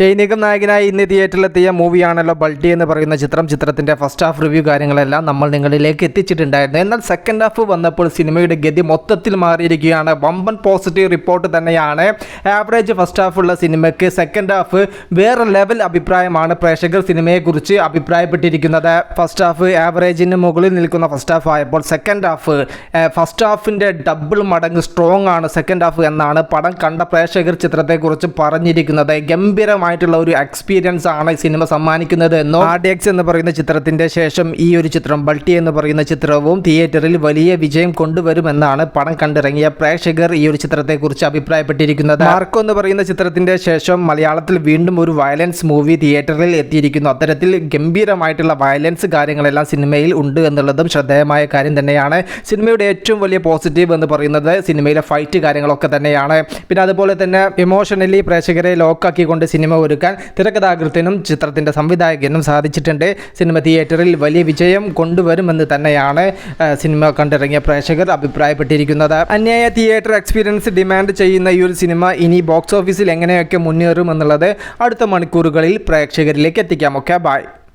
ഷൈനികം നായകനായി ഇന്ന് തിയേറ്ററിലെത്തിയ മൂവിയാണല്ലോ ബൾട്ടി എന്ന് പറയുന്ന ചിത്രം. ചിത്രത്തിന്റെ ഫസ്റ്റ് ഹാഫ് റിവ്യൂ കാര്യങ്ങളെല്ലാം നമ്മൾ നിങ്ങളിലേക്ക് എത്തിച്ചിട്ടുണ്ടായിരുന്നു. എന്നാൽ സെക്കൻഡ് ഹാഫ് വന്നപ്പോൾ സിനിമയുടെ ഗതി മൊത്തത്തിൽ മാറിയിരിക്കുകയാണ്. വമ്പൻ പോസിറ്റീവ് റിപ്പോർട്ട് തന്നെയാണ്. ആവറേജ് ഫസ്റ്റ് ഹാഫുള്ള സിനിമയ്ക്ക് സെക്കൻഡ് ഹാഫ് വേറെ ലെവൽ അഭിപ്രായമാണ് പ്രേക്ഷകർ സിനിമയെക്കുറിച്ച് അഭിപ്രായപ്പെട്ടിരിക്കുന്നത്. ഫസ്റ്റ് ഹാഫ് ആവറേജിന് മുകളിൽ നിൽക്കുന്ന ഫസ്റ്റ് ഹാഫ് ആയപ്പോൾ സെക്കൻഡ് ഹാഫ് ഫസ്റ്റ് ഹാഫിന്റെ ഡബിൾ മടങ്ങ് സ്ട്രോങ് ആണ് സെക്കൻഡ് ഹാഫ് എന്നാണ് പടം കണ്ട പ്രേക്ഷകർ ചിത്രത്തെക്കുറിച്ച് പറഞ്ഞിരിക്കുന്നത്. ഗംഭീരമായിട്ടുള്ള ഒരു എക്സ്പീരിയൻസ് ആണ് സിനിമ സമ്മാനിക്കുന്നത് എന്നോ ആർഡിയക്സ് എന്ന് പറയുന്ന ചിത്രത്തിന്റെ ശേഷം ഈ ഒരു ചിത്രം ബൾട്ടി എന്ന് പറയുന്ന ചിത്രവും തിയേറ്ററിൽ വലിയ വിജയം കൊണ്ടുവരുമെന്നാണ് പണം കണ്ടിറങ്ങിയ പ്രേക്ഷകർ ഈ ഒരു ചിത്രത്തെക്കുറിച്ച് അഭിപ്രായപ്പെട്ടിരിക്കുന്നത്. മാർക്കോ എന്ന് പറയുന്ന ചിത്രത്തിന്റെ ശേഷം മലയാളത്തിൽ വീണ്ടും ഒരു വയലൻസ് മൂവി തിയേറ്ററിൽ എത്തിയിരിക്കുന്നു. അത്തരത്തിൽ ഗംഭീരമായിട്ടുള്ള വയലൻസ് കാര്യങ്ങളെല്ലാം സിനിമയിൽ ഉണ്ട് എന്നുള്ളതും ശ്രദ്ധേയമായ കാര്യം തന്നെയാണ്. സിനിമയുടെ ഏറ്റവും വലിയ പോസിറ്റീവ് എന്ന് പറയുന്നത് സിനിമയിലെ ഫൈറ്റ് കാര്യങ്ങളൊക്കെ തന്നെയാണ്. പിന്നെ അതുപോലെ തന്നെ ഇമോഷണലി പ്രേക്ഷകരെ ലോക്കാക്കിക്കൊണ്ട് സിനിമ ഒരുക്കാൻ തിരക്കഥാകൃത്തിനും ചിത്രത്തിന്റെ സംവിധായകനും സാധിച്ചിട്ടുണ്ട്. സിനിമ തിയേറ്ററിൽ വലിയ വിജയം കൊണ്ടുവരുമെന്ന് തന്നെയാണ് സിനിമ കണ്ടിറങ്ങിയ പ്രേക്ഷകർ അഭിപ്രായപ്പെട്ടിരിക്കുന്നത്. അന്യായ തിയേറ്റർ എക്സ്പീരിയൻസ് ഡിമാൻഡ് ചെയ്യുന്ന ഈ ഒരു സിനിമ ഇനി ബോക്സ് ഓഫീസിൽ എങ്ങനെയൊക്കെ മുന്നേറുമെന്നുള്ളത് അടുത്ത മണിക്കൂറുകളിൽ പ്രേക്ഷകരിലേക്ക് എത്തിക്കാം. Okay bye.